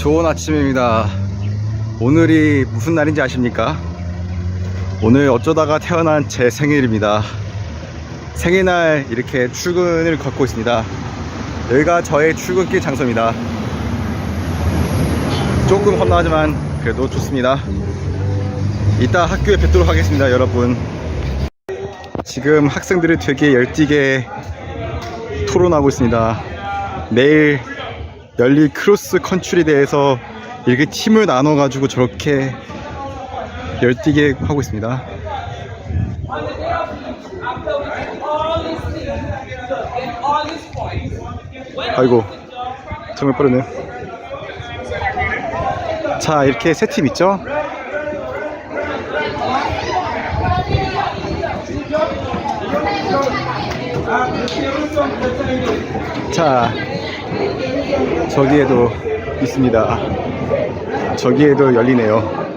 좋은 아침입니다. 오늘이 무슨 날인지 아십니까? 오늘 어쩌다가 태어난 제 생일입니다. 생일날 이렇게 출근을 걷고 있습니다. 여기가 저의 출근길 장소입니다. 조금 험나하지만 그래도 좋습니다. 이따 학교에 뵙도록 하겠습니다, 여러분. 지금 학생들이 되게 열띠게 토론하고 있습니다. 내일 열릴 크로스 컨트리 대해서 이렇게 팀을 나눠 가지고 저렇게 열띠게 하고 있습니다. 아이고 정말 빠르네. 자 이렇게 세 팀 있죠? 자 저기에도 있습니다. 저기에도 열리네요.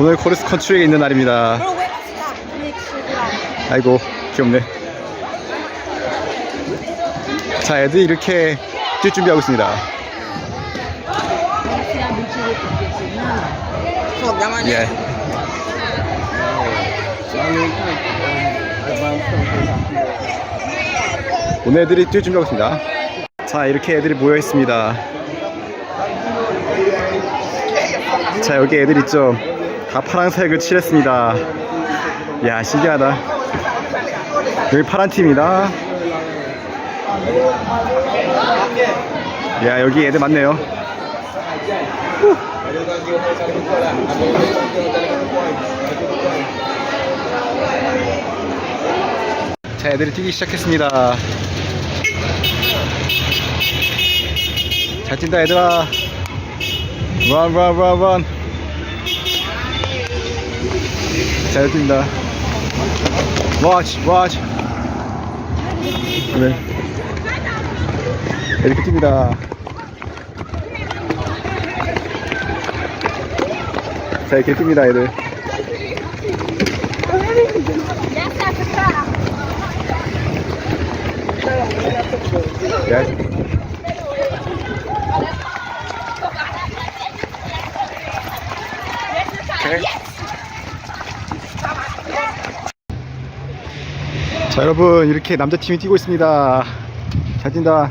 오늘 코르스 컨트리에 있는 날입니다. 아이고 귀엽네. 자 애들이 이렇게 뛸 준비하고 있습니다. 예. 오늘 애들이 뛸 준비하고 있습니다. 자 이렇게 애들이 모여 있습니다. 자 여기 애들 있죠 다 파란색을 칠했습니다. 야 신기하다. 여기 파란 팀이다. 야 여기 애들 많네요. 후. 자 애들이 뛰기 시작했습니다. 잘 뛴다 Run, run, run, run. 잘 뛴다. Watch, watch. 그래. 이렇게 뜁니다. 자, 이렇게 뜁니다, 애들. 야. 오케이. 자 여러분 이렇게 남자팀이 뛰고 있습니다 잘 뛴다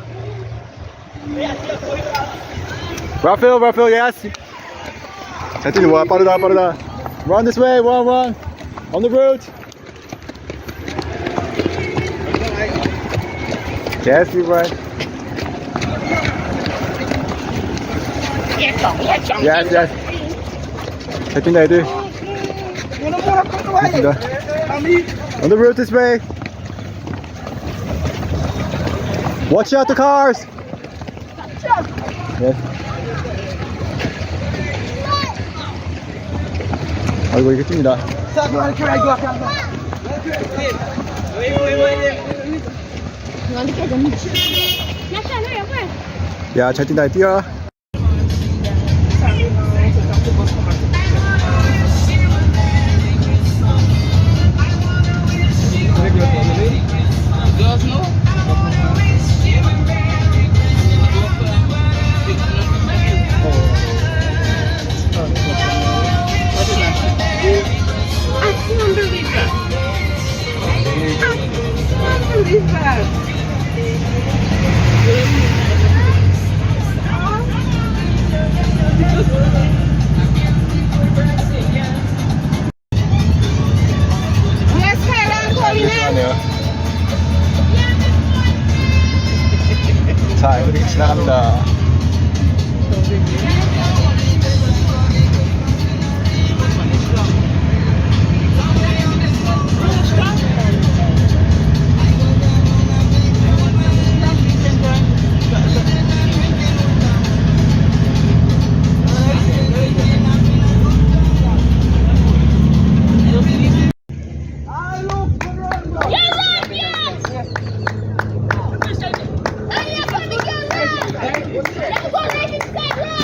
라펠 라펠 예스 잘 뛰는 와 빠르다 빠르다 Run this way run run On the road Yes you right Yes yes 잘 뛴다 애들 잘 뛴다 On the road this way Watch out the cars Yes 아이고 이게 뜁니다 야잘 뛴다 뛰어 하네요 자 이렇게 지나갑니다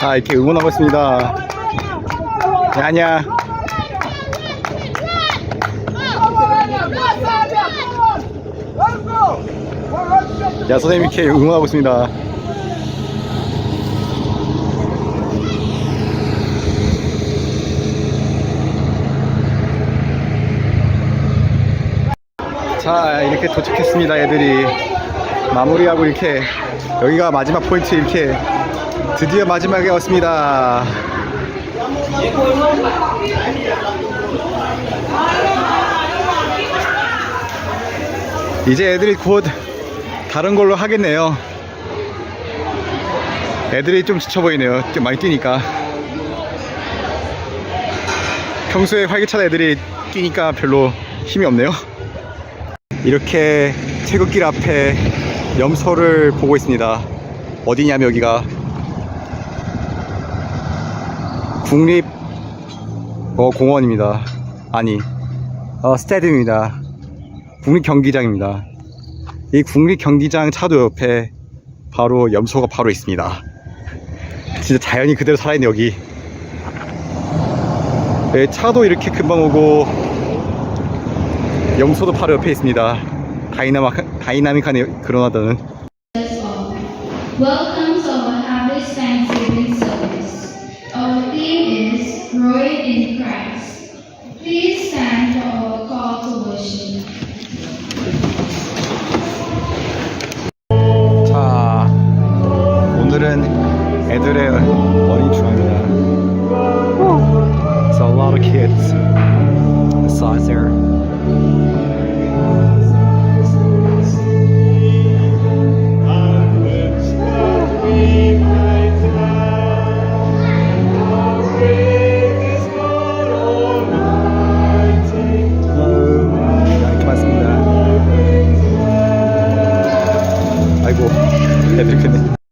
자, 이렇게 응원하고 있습니다. 네, 아니야. 야, 선생님 이렇게 응원하고 있습니다. 자, 이렇게 도착했습니다, 애들이. 마무리하고 이렇게, 여기가 마지막 포인트 이렇게, 드디어 마지막에 왔습니다. 이제 애들이 곧 다른 걸로 하겠네요. 애들이 좀 지쳐 보이네요. 좀 많이 뛰니까. 평소에 활기찬 애들이 뛰니까 별로 힘이 없네요. 이렇게 태극길 앞에 염소를 보고 있습니다. 어디냐면 여기가 국립 어, 공원입니다. 아니, 어, 스타디움입니다. 국립 경기장입니다. 이 국립 경기장 차도 옆에 바로 염소가 바로 있습니다. 진짜 자연이 그대로 살아있네 여기. 네, 차도 이렇게 금방 오고 염소도 바로 옆에 있습니다. 다이나믹, 다이나믹한 그런 하다는. So a lot of kids besides there. 자, 이렇게 많습니다. 아이고, 애들 크네.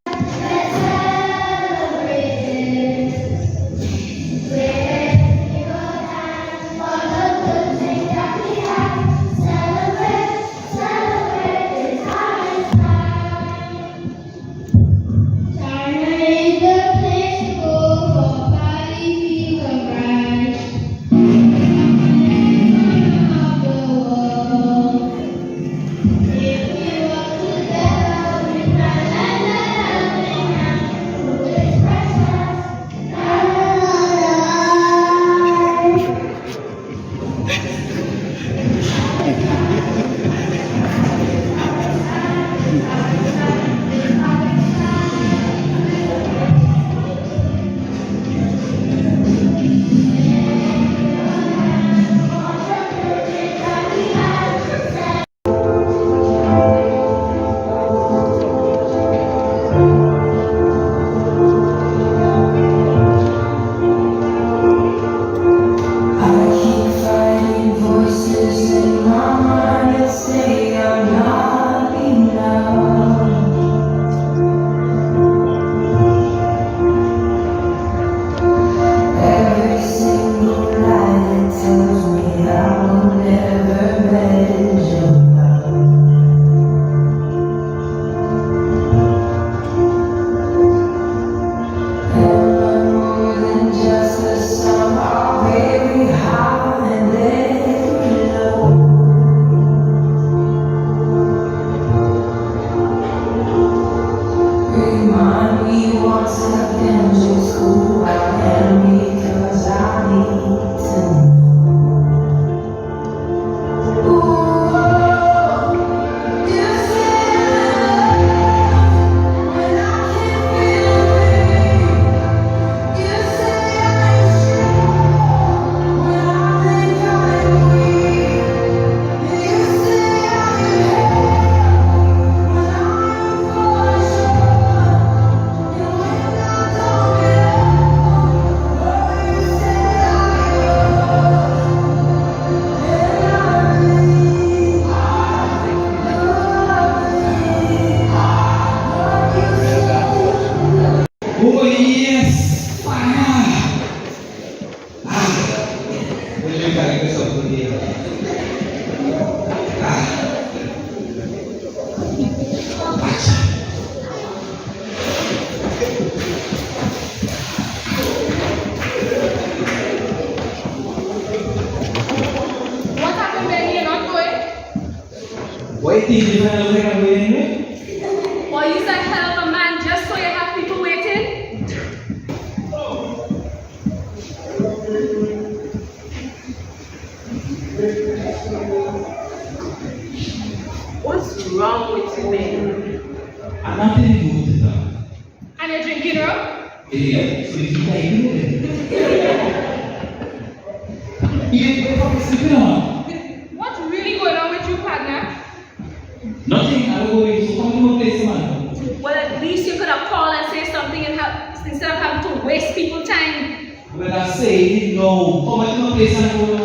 Why you think you find a way to win anyway? Or use that hell of a man just so you have people waiting? What's wrong with you, man? I'm not telling you what to do. And you're drinking rum? Yeah, so you like it, Well, at least you could have called and said something and have, instead of having to waste people time. When I say no, come to my place and go.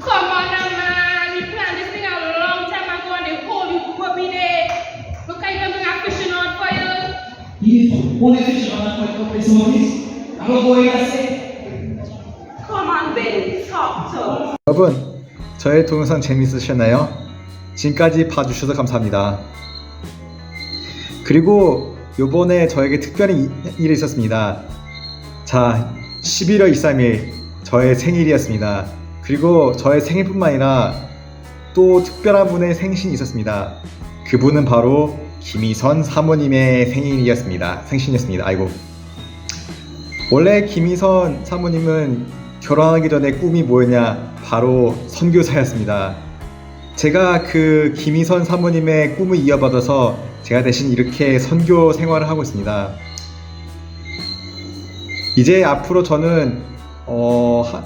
Come on man. We planned this thing a long time ago and they hold you put me there. Look, I even bring a for you. You need to only fish on that point, come to place. I'm gonna go in and say, Come on, Ben. Talk to us. 여러분, 저의 동영상 재밌으셨나요? 지금까지 봐주셔서 감사합니다. 그리고 요번에 저에게 특별한 이- 일이 있었습니다. 자, 11월 23일 저의 생일이었습니다. 그리고 저의 생일뿐만 아니라 또 특별한 분의 생신이 있었습니다. 그분은 바로 김희선 사모님의 생일이었습니다. 생신이었습니다. 아이고. 원래 김희선 사모님은 결혼하기 전에 꿈이 뭐였냐? 바로 선교사였습니다. 제가 그 김희선 사모님의 꿈을 이어받아서 제가 대신 이렇게 선교 생활을 하고 있습니다. 이제 앞으로 저는 어, 한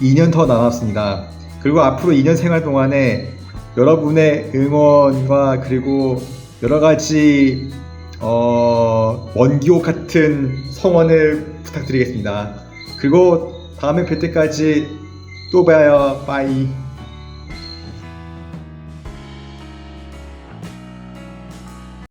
2년 더 남았습니다. 그리고 앞으로 2년 생활 동안에 여러분의 응원과 그리고 여러 가지 어, 원기옥 같은 성원을 부탁드리겠습니다. 그리고 다음에 뵐 때까지 또 봐요. 빠이.